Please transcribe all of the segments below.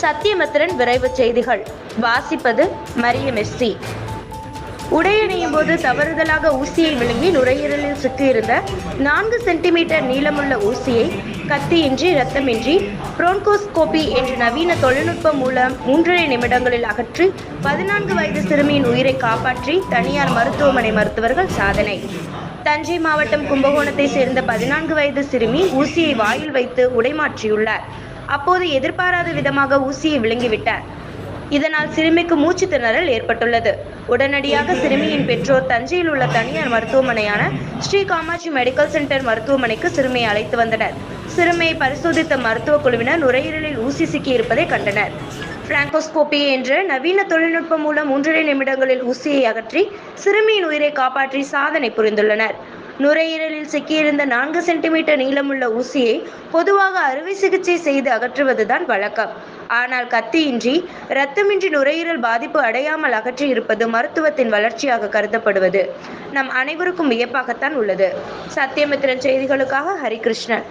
சத்தியமித்திரன் விரைவு செய்திகள். வாசிப்பது மரியமெஸ்ஸி உடையணியும் போது தவறுதலாக ஊசியை விழுங்கி நுரையீரலில் சிக்கியிருந்த நான்கு சென்டிமீட்டர் நீளமுள்ள ஊசியை கத்தியின்றி இரத்தமின்றி புரோன்கோஸ்கோபி என்ற நவீன தொழில்நுட்பம் மூலம் மூன்றரை நிமிடங்களில் அகற்றி பதினான்கு வயது சிறுமியின் உயிரை காப்பாற்றி தனியார் மருத்துவமனை மருத்துவர்கள் சாதனை. தஞ்சை மாவட்டம் கும்பகோணத்தை சேர்ந்த பதினான்கு வயது சிறுமி ஊசியை வாயில் வைத்து உடைமாற்றியுள்ளார் அப்போது எதிர்பாராத விதமாக ஊசியை விழுங்கிவிட்டார் இதனால் சிறுமிக்கு மூச்சு திணறல் ஏற்பட்டுள்ளது. உடனடியாக சிறுமியின் பெற்றோர் தஞ்சையில் உள்ள தனியார் மருத்துவமனையான ஸ்ரீ காமாட்சி மெடிக்கல் சென்டர் மருத்துவமனைக்கு சிறுமியை அழைத்து வந்தனர். சிறுமியை பரிசோதித்த மருத்துவ குழுவினர் நுரையீரலில் ஊசி சிக்கியிருப்பதை கண்டனர். பிராங்கோஸ்கோபி என்ற நவீன தொழில்நுட்பம் மூலம் மூன்றரை நிமிடங்களில் ஊசியை அகற்றி சிறுமியின் உயிரை காப்பாற்றி சாதனை புரிந்துள்ளனர். நுரையீரலில் சிக்கியிருந்த நான்கு சென்டிமீட்டர் நீளமுள்ள ஊசியை பொதுவாக அறுவை சிகிச்சை செய்து அகற்றுவதுதான் வழக்கம். ஆனால் கத்தியின்றி இரத்தமின்றி நுரையீரல் பாதிப்பு அடையாமல் அகற்றி இருப்பது மருத்துவத்தின் வளர்ச்சியாக கருதப்படுவது நம் அனைவருக்கும் வியப்பாகத்தான் உள்ளது. சத்தியமித்திரன் செய்திகளுக்காக ஹரிகிருஷ்ணன்.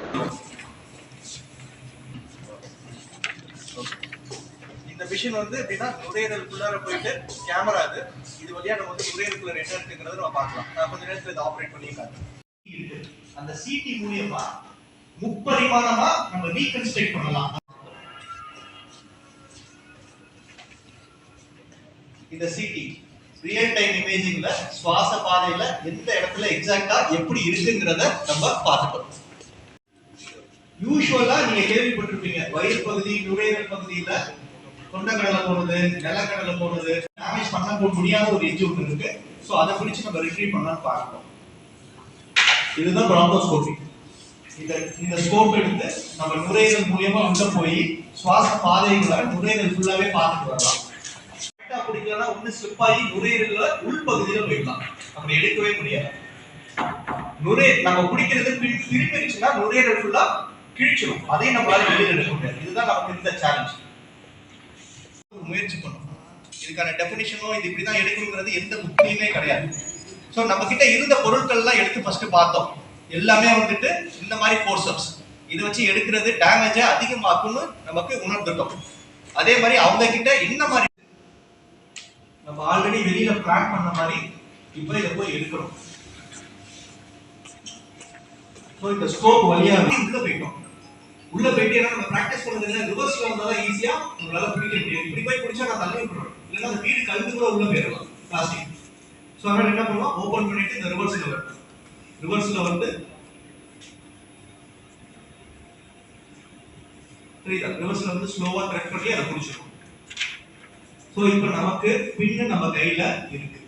மிஷின் வந்து எப்படின்னா நுரையீரலுக்குள்ளார போயிட்டு கேமரா அது. இது வழியா நம்ம வந்து நுரையீரலுக்குள்ள என்ன இருக்குங்கிறத நம்ம பார்க்கலாம். நான் கொஞ்ச நேரத்துல இதை ஆப்ரேட் பண்ணி காட்டுறேன். அந்த சிடி மூலியமா முப்பரிமாணமா நம்ம ரீகன்ஸ்ட்ரக்ட் பண்ணலாம். இந்த சிடி ரியல் டைம் இமேஜிங்ல சுவாச பாதையில எந்த இடத்துல எக்ஸாக்டா எப்படி இருக்குங்கிறத நம்ம பார்த்துட்டோம். யூஸ்வலா நீங்க கேள்விப்பட்டிருப்பீங்க. வயிறு பகுதி நுரையீரல் பகுதியில தொண்டைக்கடலை போனது நிலக்கடலை போனது டேமேஜ் பண்ண போ- முடியாத ஒரு எஜ்ஜு ஒன்று இருக்கு. ஸோ அதை பிடிச்சு நம்ம ரிட்ரீவ் பண்ணலாம்னு பார்க்கணும். இதுதான் பிராங்கோஸ்கோபி இந்த இந்த ஸ்கோப் எடுத்து நம்ம நுரையீரல் மூலியமா உள்ள போய் சுவாச பாதைகளை நுரையீரல் ஃபுல்லாவே பார்த்துட்டு வரலாம். கரெக்டா பிடிக்கலன்னா ஒண்ணு ஸ்லிப் ஆகி நுரையீரல்ல உள்பகுதியில போயிடலாம். அப்படி எடுக்கவே முடியாது. நுரை நம்ம குடிக்கிறது திரும்பிடுச்சுன்னா நுரையீரல் ஃபுல்லா கிழிச்சிடும் அதையும் நம்மளால வெளியில் எடுக்க முடியாது. இதுதான் நமக்கு இந்த சேலஞ்ச் முயற்சி பண்ணும். இதுக்கான டெபினிஷனோ இது இப்படி தான் எடுக்கணுங்கிறது எந்த புக்லையுமே கிடையாது. ஸோ நம்ம கிட்ட இருந்த பொருட்கள்லாம் எடுத்து ஃபர்ஸ்ட் பார்த்தோம். எல்லாமே வந்துட்டு இந்த மாதிரி ஃபோர்சப்ஸ் இதை வச்சு எடுக்கிறது டேமேஜை அதிகமாக்கும்னு நமக்கு உணர்ந்துட்டோம். அதே மாதிரி அவங்க கிட்ட என்ன மாதிரி நம்ம ஆல்ரெடி வெளியில பிளான் பண்ண மாதிரி இப்போ இதை போய் எடுக்கிறோம். ஸோ இந்த ஸ்கோப் வழியாக உள்ள போயிட்டோம். உள்ள போயிட்டு ஏன்னா நம்ம ப்ராக்டிஸ் பண்ணதுல ரிவர்ஸ்ல வந்தா தான் ஈஸியா உங்களால் பிடிக்க முடியும். இப்படி போய் பிடிச்சா நான் தள்ளி விட்டுறோம் இல்லைன்னா அந்த வீடு கழுத்து கூட உள்ள போயிடலாம் பிளாஸ்டிக் ஸோ அதனால என்ன பண்ணுவோம்? ஓப்பன் பண்ணிட்டு இந்த ரிவர்ஸ்ல வரும். ரிவர்ஸ்ல வந்து புரியுதா? ரிவர்ஸ்ல வந்து ஸ்லோவா ட்ரெக் பண்ணி அதை பிடிச்சிடும் ஸோ இப்போ நமக்கு பின்னு நம்ம கையில இருக்கு.